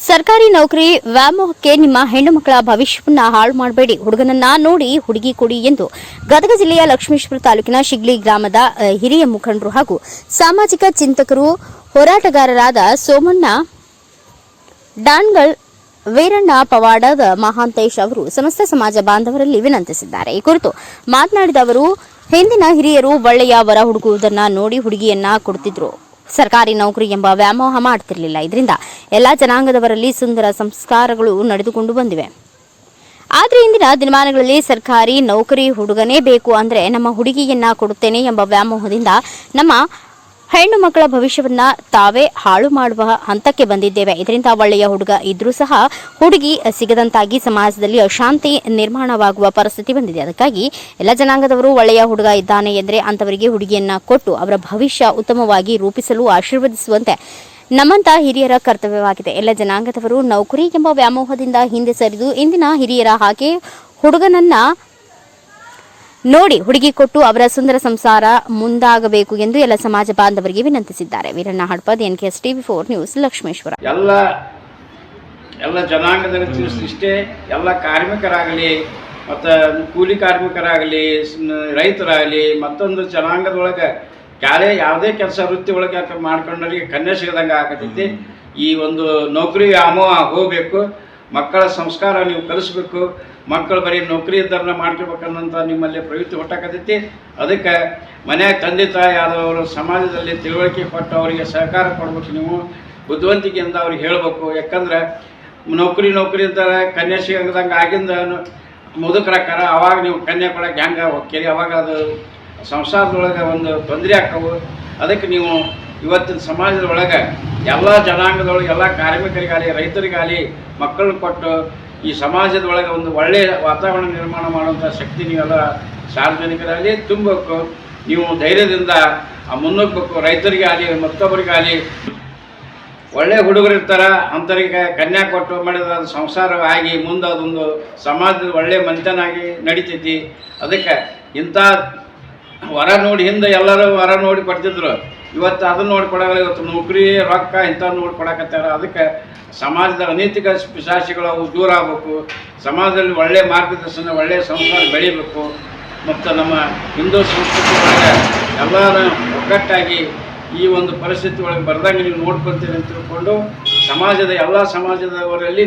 ಸರ್ಕಾರಿ ನೌಕರಿ ವ್ಯಾಮೋಹಕ್ಕೆ ನಿಮ್ಮ ಹೆಣ್ಣು ಮಕ್ಕಳ ಭವಿಷ್ಯವನ್ನು ಹಾಳು ಮಾಡಬೇಡಿ. ಹುಡುಗನನ್ನ ನೋಡಿ ಹುಡುಗಿ ಕೊಡಿ ಎಂದು ಗದಗ ಜಿಲ್ಲೆಯ ಲಕ್ಷ್ಮೇಶ್ವರ ತಾಲೂಕಿನ ಶಿಗ್ಲಿ ಗ್ರಾಮದ ಹಿರಿಯ ಮುಖಂಡರು ಹಾಗೂ ಸಾಮಾಜಿಕ ಚಿಂತಕರು ಹೋರಾಟಗಾರರಾದ ಸೋಮಣ್ಣ ಡಾನ್ಗಳ್ ವೀರಣ್ಣ ಪವಾಡದ ಮಹಾಂತೇಶ್ ಅವರು ಸಮಸ್ತ ಸಮಾಜ ಬಾಂಧವರಲ್ಲಿ ವಿನಂತಿಸಿದ್ದಾರೆ. ಈ ಕುರಿತು ಮಾತನಾಡಿದ ಅವರು, ಹಿಂದಿನ ಹಿರಿಯರು ಒಳ್ಳೆಯ ವರ ಹುಡುಗುವುದನ್ನು ನೋಡಿ ಹುಡುಗಿಯನ್ನ ಕೊಡುತ್ತಿದ್ರು ಸರ್ಕಾರಿ ನೌಕರಿ ಎಂಬ ವ್ಯಾಮೋಹ ಮಾಡ್ತಿರ್ಲಿಲ್ಲ. ಇದರಿಂದ ಎಲ್ಲಾ ಜನಾಂಗದವರಲ್ಲಿ ಸುಂದರ ಸಂಸ್ಕಾರಗಳು ನಡೆದುಕೊಂಡು ಬಂದಿವೆ. ಆದರೆ ಇಂದಿನ ದಿನಮಾನಗಳಲ್ಲಿ ಸರ್ಕಾರಿ ನೌಕರಿ ಹುಡುಗನೇ ಬೇಕು ಅಂದ್ರೆ ನಮ್ಮ ಹುಡುಗಿಯನ್ನ ಕೊಡುತ್ತೇನೆ ಎಂಬ ವ್ಯಾಮೋಹದಿಂದ ನಮ್ಮ ಹೆಣ್ಣು ಮಕ್ಕಳ ಭವಿಷ್ಯವನ್ನ ತಾವೇ ಹಾಳು ಮಾಡುವ ಹಂತಕ್ಕೆ ಬಂದಿದ್ದೇವೆ. ಇದರಿಂದ ಒಳ್ಳೆಯ ಹುಡುಗ ಇದ್ರೂ ಸಹ ಹುಡುಗಿ ಸಿಗದಂತಾಗಿ ಸಮಾಜದಲ್ಲಿ ಅಶಾಂತಿ ನಿರ್ಮಾಣವಾಗುವ ಪರಿಸ್ಥಿತಿ ಬಂದಿದೆ. ಅದಕ್ಕಾಗಿ ಎಲ್ಲ ಜನಾಂಗದವರು ಒಳ್ಳೆಯ ಹುಡುಗ ಇದ್ದಾನೆ ಎಂದರೆ ಅಂತವರಿಗೆ ಹುಡುಗಿಯನ್ನ ಕೊಟ್ಟು ಅವರ ಭವಿಷ್ಯ ಉತ್ತಮವಾಗಿ ರೂಪಿಸಲು ಆಶೀರ್ವದಿಸುವಂತೆ ನಮ್ಮಂತ ಹಿರಿಯರ ಕರ್ತವ್ಯವಾಗಿದೆ. ಎಲ್ಲ ಜನಾಂಗದವರು ನೌಕರಿ ಎಂಬ ವ್ಯಾಮೋಹದಿಂದ ಹಿಂದೆ ಸರಿದು ಇಂದಿನ ಹಿರಿಯರ ಹಾಗೆ ಹುಡುಗನನ್ನ ನೋಡಿ ಹುಡುಗಿ ಕೊಟ್ಟು ಅವರ ಸುಂದರ ಸಂಸಾರ ಮುಂದಾಗಬೇಕು ಎಂದು ಎಲ್ಲ ಸಮಾಜ ಬಾಂಧವರಿಗೆ ವಿನಂತಿಸಿದ್ದಾರೆ. Veeranna Hadpad, NKS TV four news, Lakshmeshwar. ಎಲ್ಲ ಎಲ್ಲ ಜನಾಂಗದಲ್ಲಿ ತಿಳಿಸಿಷ್ಟೇ ಎಲ್ಲ ಕಾರ್ಮಿಕರಾಗಲಿ, ಮತ್ತು ಕೂಲಿ ಕಾರ್ಮಿಕರಾಗಲಿ ರೈತರಾಗಲಿ, ಮತ್ತೊಂದು ಜನಾಂಗದೊಳಗೆ ಯಾರೇ ಯಾವುದೇ ಕೆಲಸ ವೃತ್ತಿ ಒಳಗೆ ಮಾಡ್ಕೊಂಡವರಿಗೆ ಕನ್ಯಾ ಸಿಗದಂಗೆ ಆಗತೈತಿ. ಈ ಒಂದು ನೌಕರಿ ವ್ಯಾಮೋಹ ಹೋಗಬೇಕು. ಮಕ್ಕಳ ಸಂಸ್ಕಾರ ನೀವು ಕಲಿಸ್ಬೇಕು. ಮಕ್ಕಳು ಬರೀ ನೌಕರಿ ಇದ್ದರನ್ನ ಮಾಡ್ಕೋಬೇಕನ್ನಂತ ನಿಮ್ಮಲ್ಲಿ ಪ್ರವೃತ್ತಿ ಹೊಟ್ಟಾಕತೈತಿ. ಅದಕ್ಕೆ ಮನೆ ತಂದೆ ತಾಯಿ ಆದವರು ಸಮಾಜದಲ್ಲಿ ತಿಳುವಳಿಕೆ ಕೊಟ್ಟು ಅವರಿಗೆ ಸಹಕಾರ ಕೊಡ್ಬೇಕು ನೀವು. ಬುದ್ಧಿವಂತಿಕೆಯಿಂದ ಅವ್ರಿಗೆ ಹೇಳಬೇಕು. ಯಾಕಂದ್ರೆ ನೌಕರಿ ನೌಕರಿ ಅಂತಾರೆ ಕನ್ಯಾ ಸಿಗಂಗದಂಗೆ ಆಗಿಂದ ಮುದುಕರಾಕಾರ ಅವಾಗ ನೀವು ಕನ್ಯಾ ಕೊಡಕ್ಕೆ ಹೆಂಗೆ ಹೋಗ್ತೀರಿ ಅವಾಗ ಅದು ಸಂಸಾರದೊಳಗೆ ಒಂದು ತೊಂದರೆ ಆಕ್ಕವು ಅದಕ್ಕೆ ನೀವು ಇವತ್ತಿನ ಸಮಾಜದ ಒಳಗೆ ಎಲ್ಲ ಜನಾಂಗದೊಳಗೆ, ಎಲ್ಲ ಕಾರ್ಮಿಕರಿಗಾಗಲಿ, ರೈತರಿಗಾಗಲಿ, ಮಕ್ಕಳನ್ನ ಕೊಟ್ಟು ಈ ಸಮಾಜದೊಳಗೆ ಒಂದು ಒಳ್ಳೆಯ ವಾತಾವರಣ ನಿರ್ಮಾಣ ಮಾಡುವಂಥ ಶಕ್ತಿ ನೀವೆಲ್ಲ ಸಾರ್ವಜನಿಕರಾಗಲಿ ತುಂಬಬೇಕು ನೀವು ಧೈರ್ಯದಿಂದ ಆ ಮುನ್ನುಗ್ಗಬೇಕು ರೈತರಿಗಾಗಲಿ, ಮತ್ತೊಬ್ಬರಿಗಾಗಲಿ ಒಳ್ಳೆಯ ಹುಡುಗರು ಇರ್ತಾರ ಅಂಥವ್ರಿಗೆ ಕನ್ಯಾ ಕೊಟ್ಟು ಮಾಡಿದ ಅದು ಸಂಸಾರ ಆಗಿ ಮುಂದೆ ಅದೊಂದು ಸಮಾಜದ ಒಳ್ಳೆಯ ಮಂಚನಾಗಿ ನಡೀತೈತಿ ಅದಕ್ಕೆ ಇಂಥ ವರ ನೋಡಿ ಹಿಂದೆ ಎಲ್ಲರೂ ವರ ನೋಡಿ ಕೊಡ್ತಿದ್ರು. ಇವತ್ತು ಅದನ್ನ ನೋಡ್ಕೊಡಲ್ಲ ಇವತ್ತು ನೌಕರಿ, ರೊಕ್ಕ ಇಂಥವ್ ನೋಡ್ಕೊಡಕತ್ತಾರ ಅದಕ್ಕೆ ಸಮಾಜದ ಅನೈತಿಕ ಪಿಶಾಚಿಗಳು ಅವು ದೂರ ಆಗಬೇಕು. ಸಮಾಜದಲ್ಲಿ ಒಳ್ಳೆ ಮಾರ್ಗದರ್ಶನ ಒಳ್ಳೆಯ ಸಂಸ್ಕಾರ ಬೆಳಿಬೇಕು. ಮತ್ತು ನಮ್ಮ ಹಿಂದೂ ಸಂಸ್ಕೃತಿ ಒಳಗೆ ಎಲ್ಲರೂ ಒಗ್ಗಟ್ಟಾಗಿ ಈ ಒಂದು ಪರಿಸ್ಥಿತಿ ಒಳಗೆ ಬರ್ದಂಗೆ ನೀವು ನೋಡ್ಕೊಳ್ತೀರಿ ಅಂತ ತಿಳ್ಕೊಂಡು ಸಮಾಜದ, ಎಲ್ಲ ಸಮಾಜದವರಲ್ಲಿ